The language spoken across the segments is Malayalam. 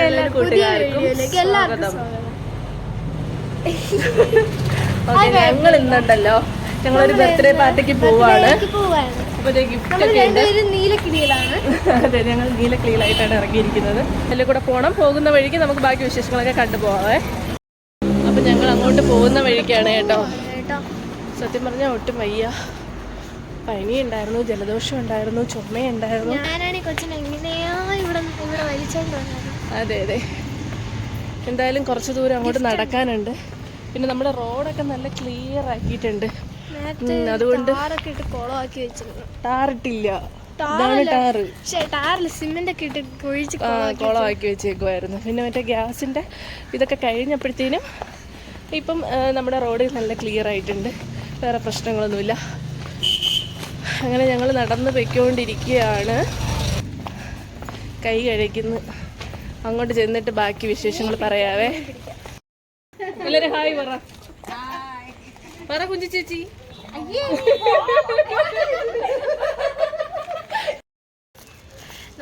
എല്ലാ കൂട്ടുകാർക്കും സ്വാഗതം. ഓക്കെ ഞങ്ങൾ ഇന്നുണ്ടല്ലോ. ഞങ്ങളൊരു ബർത്ത്ഡേ പാർട്ടിക്ക് പോവാണ്. ഗിഫ്റ്റ് ഒക്കെ ഉണ്ട്. അതെ ഞങ്ങൾ നീല ക്ലീലായിട്ടാണ് ഇറങ്ങിയിരിക്കുന്നത്. അതിൽ കൂടെ പോകണം പോകുന്ന വഴിക്ക് നമുക്ക് ബാക്കി വിശേഷങ്ങളൊക്കെ കണ്ടുപോകാവേ അപ്പൊ ഞങ്ങൾ അങ്ങോട്ട് പോകുന്ന വഴിക്കാണ് കേട്ടോ. സത്യം പറഞ്ഞാൽ ഒട്ടും വയ്യ. പനി ഉണ്ടായിരുന്നു ജലദോഷം ഉണ്ടായിരുന്നു ചുമയുണ്ടായിരുന്നു ഞാനാണ് ഈ കൊച്ചിനെ എങ്ങനെയാ ഇവിടെ ഇവിടെ വലിച്ചോണ്ട് വന്നത്? അതെ അതെ. എന്തായാലും കുറച്ച് ദൂരം അങ്ങോട്ട് നടക്കാനുണ്ട്. പിന്നെ നമ്മുടെ റോഡൊക്കെ നല്ല ക്ലിയർ ആക്കിയിട്ടുണ്ട്. അതുകൊണ്ട് ടാറിട്ടില്ല. ഇതാണ് ടാറല്ല. ടാറ്. പക്ഷേ ടാറിൽ സിമെന്റ് ഒക്കെ ഇട്ട് കുളമാക്കി വെച്ചേക്കുമായിരുന്നു പിന്നെ മറ്റേ ഗ്യാസിന്റെ ഇതൊക്കെ കഴിഞ്ഞപ്പോഴത്തേനും ഇപ്പം നമ്മുടെ റോഡ് നല്ല ക്ലിയർ ആയിട്ടുണ്ട്. വേറെ പ്രശ്നങ്ങളൊന്നുമില്ല. അങ്ങനെ ഞങ്ങൾ നടന്ന് പൊയ്ക്കൊണ്ടിരിക്കുകയാണ്. കൈ കഴിക്കുന്നു അങ്ങോട്ട് ചെന്നിട്ട് ബാക്കി വിശേഷങ്ങൾ പറയാവേ. എല്ലാരും ഹായ് പറ. പറ കുഞ്ചി ചേച്ചി.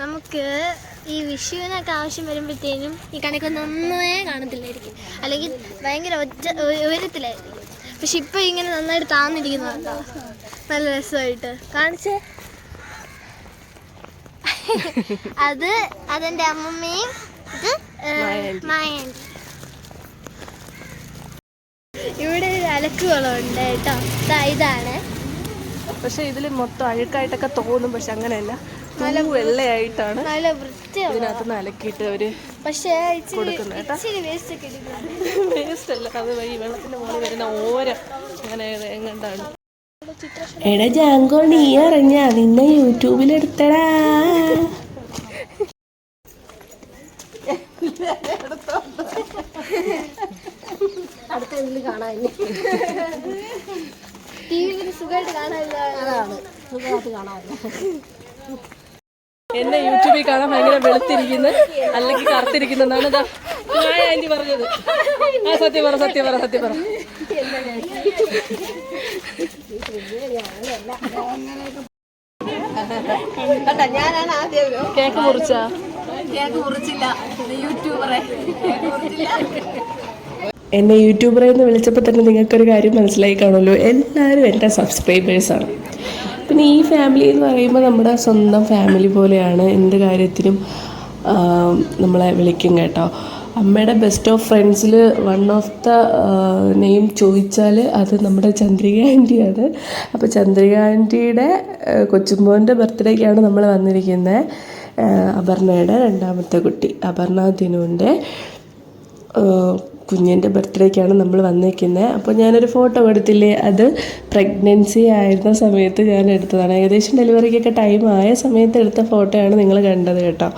നമുക്ക് ഈ വിഷുവിനൊക്കെ ആവശ്യം വരുമ്പോഴത്തേനും ഈ കണക്കൊന്നും നന്നേ കാണത്തില്ലായിരിക്കും. അല്ലെങ്കിൽ ഭയങ്കര ഒറ്റ ഉയരത്തിലായിരിക്കും. പക്ഷെ ഇപ്പൊ ഇങ്ങനെ നന്നായിട്ട് താന്നിരിക്കുന്നു നല്ല രസമായിട്ട്. കാണിച്ചേ. അത് അതെന്റെ അമ്മമ്മയും ഇത് ഇവിടെ ഒരു അലക്കുകളുണ്ട് കേട്ടോ. ഇതാണ്. പക്ഷെ ഇതിൽ മൊത്തം അഴുക്കായിട്ടൊക്കെ തോന്നും പക്ഷെ അങ്ങനെയല്ല. നല്ല വെള്ളയായിട്ടാണ് നല്ല വൃത്തിയുള്ള ഇതിനകത്ത് അലക്കിയിട്ട് അവർ പക്ഷേ വേസ്റ്റ് അല്ല അത് വഴി വെള്ളത്തിന്റെ മുകളിൽ വരുന്ന ഓരം. അങ്ങനെ എങ്ങണ്ടാണ്. എടാ ജാങ്കോ നീ അറിഞ്ഞ നിന്നെ യൂട്യൂബിൽ എടുത്തടാ ടി വിയിൽ സുഖമായിട്ട് കാണാനില്ല എന്നെ യൂട്യൂബിൽ കാണാൻ ഭയങ്കര വെളുത്തിരിക്കുന്ന അല്ലെങ്കിൽ കറുത്തിരിക്കുന്നെന്നാണ് ഞാൻ ആന്റി പറഞ്ഞത്. ആ സത്യം പറ സത്യം പറ സത്യം പറ. കേക്ക് മുറിച്ചാ? എന്നെ യൂട്യൂബറെ എന്ന് വിളിച്ചപ്പോൾ തന്നെ നിങ്ങൾക്കൊരു കാര്യം മനസ്സിലായി കാണുമല്ലോ. എല്ലാവരും എന്റെ സബ്സ്ക്രൈബേഴ്സാണ് പിന്നെ ഈ ഫാമിലി എന്ന് പറയുമ്പോൾ നമ്മുടെ സ്വന്തം ഫാമിലി പോലെയാണ്. എന്ത് കാര്യത്തിനും നമ്മളെ വിളിക്കും കേട്ടോ. അമ്മയുടെ ബെസ്റ്റ് ഓഫ് ഫ്രണ്ട്സിൽ വൺ ഓഫ് ദ നെയിം ചോദിച്ചാൽ അത് നമ്മുടെ ചന്ദ്രിക ആന്റിയാണ് അപ്പോൾ ചന്ദ്രിക ആന്റിയുടെ കൊച്ചുമോന്റെ ബർത്ത്ഡേക്കാണ് നമ്മൾ വന്നിരിക്കുന്നത് അപർണയുടെ രണ്ടാമത്തെ കുട്ടി അപർണ ദിനുവിന്റെ കുഞ്ഞിന്റെ ബർത്ത്ഡേക്കാണ് നമ്മൾ വന്നിരിക്കുന്നത് അപ്പോൾ ഞാനൊരു ഫോട്ടോ എടുത്തില്ലേ? അത് പ്രഗ്നൻസി ആയിരുന്ന സമയത്ത് ഞാൻ എടുത്തതാണ്. ഏകദേശം ഡെലിവറിക്കൊക്കെ ടൈം ആയ സമയത്ത് എടുത്ത ഫോട്ടോയാണ് നിങ്ങൾ കണ്ടത് കേട്ടോ.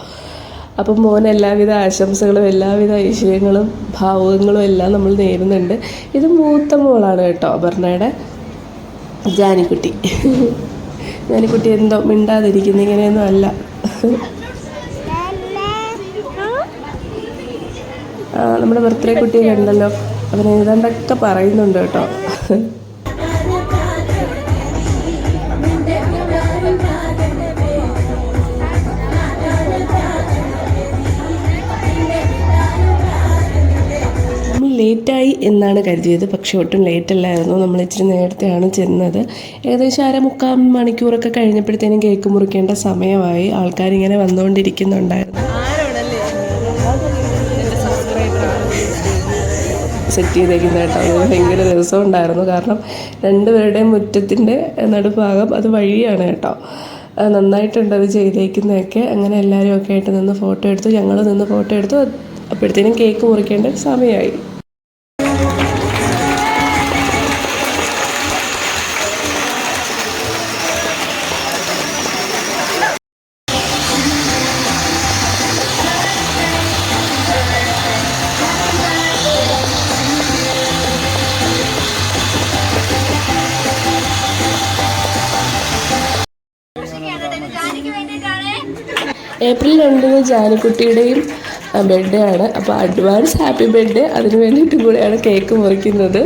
അപ്പം മോൻ എല്ലാവിധ ആശംസകളും എല്ലാവിധ ഐശ്വര്യങ്ങളും ഭാവുകങ്ങളും എല്ലാം നമ്മൾ നേരുന്നുണ്ട്. ഇത് മൂത്ത മോളാണ് കേട്ടോ അപർണയുടെ ജാനിക്കുട്ടി. ജാനിക്കുട്ടി എന്തോ മിണ്ടാതിരിക്കുന്നു ഇങ്ങനെയൊന്നും അല്ല. നമ്മുടെ ബർത്ത്ഡേ കുട്ടിയെ കണ്ടല്ലോ അവൻ ഏതാണ്ടൊക്കെ പറയുന്നുണ്ട് കേട്ടോ. ലേറ്റായി എന്നാണ് കരുതിയത്. പക്ഷേ ഒട്ടും ലേറ്റല്ലായിരുന്നു നമ്മൾ ഇച്ചിരി നേരത്തെയാണ് ചെന്നത്. ഏകദേശം അര മുക്കാൽ മണിക്കൂറൊക്കെ കഴിഞ്ഞപ്പോഴത്തേനും കേക്ക് മുറിക്കേണ്ട സമയമായി. ആൾക്കാരിങ്ങനെ വന്നുകൊണ്ടിരിക്കുന്നുണ്ടായിരുന്നു. സെറ്റ് ചെയ്തേക്കുന്ന കേട്ടോ അത് ഭയങ്കര രസമുണ്ടായിരുന്നു കാരണം രണ്ടുപേരുടെയും മുറ്റത്തിന്റെ നടുഭാഗം അത് വഴിയാണ് കേട്ടോ. നന്നായിട്ടുണ്ട് അത് ചെയ്തേക്കുന്നതൊക്കെ. അങ്ങനെ എല്ലാവരും ഒക്കെ ആയിട്ട് നിന്ന് ഫോട്ടോ എടുത്തു. ഞങ്ങൾ നിന്ന് ഫോട്ടോ എടുത്തു. അപ്പോഴത്തേനും കേക്ക് മുറിക്കേണ്ട സമയമായി. ഏപ്രിൽ രണ്ടിന് ജാനിക്കുട്ടിയുടെയും ബർത്ത്ഡേ ആണ്. അപ്പോൾ അഡ്വാൻസ് ഹാപ്പി ബർത്ത്ഡേ അതിന് വേണ്ടിയിട്ടും കൂടെയാണ് കേക്ക് മുറിക്കുന്നത്.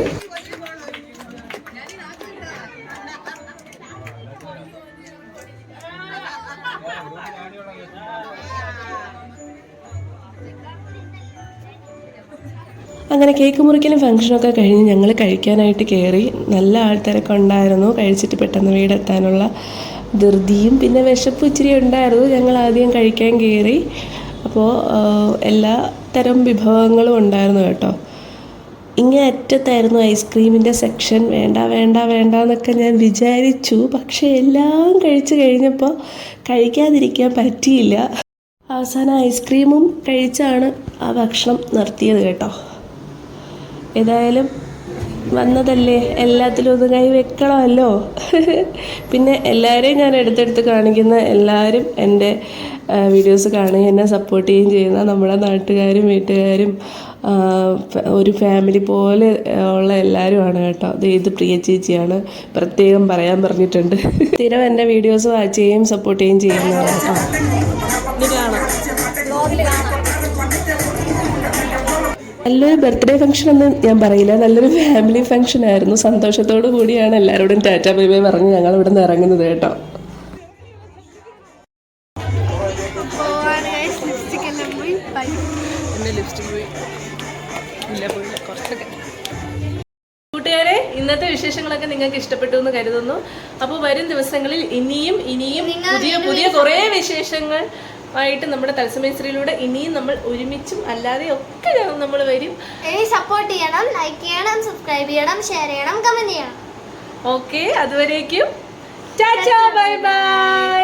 അങ്ങനെ കേക്ക് മുറിക്കലും ഫംഗ്ഷനൊക്കെ കഴിഞ്ഞ് ഞങ്ങൾ കഴിക്കാനായിട്ട് കയറി നല്ല ആൾത്തിരക്കുണ്ടായിരുന്നു. കഴിച്ചിട്ട് പെട്ടെന്ന് വീടെത്താനുള്ള ധൃതിയും പിന്നെ വിശപ്പ് ഇച്ചിരി ഉണ്ടായിരുന്നു. ഞങ്ങൾ ആദ്യം കഴിക്കാൻ കയറി. അപ്പോൾ എല്ലാ തരം വിഭവങ്ങളും ഉണ്ടായിരുന്നു കേട്ടോ. ഇങ്ങനെ അറ്റത്തായിരുന്നു ഐസ്ക്രീമിന്റെ സെക്ഷൻ. വേണ്ട വേണ്ട വേണ്ട എന്നൊക്കെ ഞാൻ വിചാരിച്ചു. പക്ഷേ എല്ലാം കഴിച്ചു കഴിഞ്ഞപ്പോൾ കഴിക്കാതിരിക്കാൻ പറ്റിയില്ല. അവസാനം ഐസ്ക്രീമും കഴിച്ചാണ് ആ ഭക്ഷണം നിർത്തിയത് കേട്ടോ. ഏതായാലും വന്നതല്ലേ? എല്ലാത്തിലും ഒന്ന് കൈ വെക്കണമല്ലോ. പിന്നെ എല്ലാവരെയും ഞാൻ എടുത്തെടുത്ത് കാണിക്കുന്ന എല്ലാവരും എന്റെ വീഡിയോസ് കാണുകയും എന്നെ സപ്പോർട്ട് ചെയ്യുകയും ചെയ്യുന്ന നമ്മുടെ നാട്ടുകാരും വീട്ടുകാരും ഒരു ഫാമിലി പോലെ ഉള്ള എല്ലാവരുമാണ് കേട്ടോ. ഇത് പ്രിയ ചേച്ചിയാണ്. പ്രത്യേകം പറയാൻ പറഞ്ഞിട്ടുണ്ട്. സ്ഥിരം എന്റെ വീഡിയോസ് വാച്ച് ചെയ്യുകയും സപ്പോർട്ട് ചെയ്യുകയും ചെയ്യുന്നതാണ്. ആ. നല്ലൊരു ബർത്ത്ഡേ ഫംഗ്ഷൻ ഒന്നും ഞാൻ പറയില്ല. നല്ലൊരു ഫാമിലി ഫംഗ്ഷൻ ആയിരുന്നു. സന്തോഷത്തോടു കൂടിയാണ് എല്ലാവരോടും ടാറ്റ ബൈ ബൈ പറഞ്ഞ് ഞങ്ങൾ ഇവിടെ നിന്ന് ഇറങ്ങുന്നത് കേട്ടോ. കൂട്ടുകാരെ ഇന്നത്തെ വിശേഷങ്ങളൊക്കെ നിങ്ങൾക്ക് ഇഷ്ടപ്പെട്ടു എന്ന് കരുതുന്നു. അപ്പോൾ വരും ദിവസങ്ങളിൽ ഇനിയും ഇനിയും പുതിയ പുതിയ കുറേ വിശേഷങ്ങൾ ആയിട്ട് നമ്മുടെ തത്സമയശ്രീയിലൂടെ ഇനിയും നമ്മൾ ഒരുമിച്ചും അല്ലാതെ ഒക്കെ നമ്മൾ വരും. സപ്പോർട്ട് ചെയ്യണം ലൈക്ക് ചെയ്യണം സബ്സ്ക്രൈബ് ചെയ്യണം ഷെയർ ചെയ്യണം കമന്റ് ചെയ്യണം. ഓക്കെ അതുവരേക്കും. Tata bye bye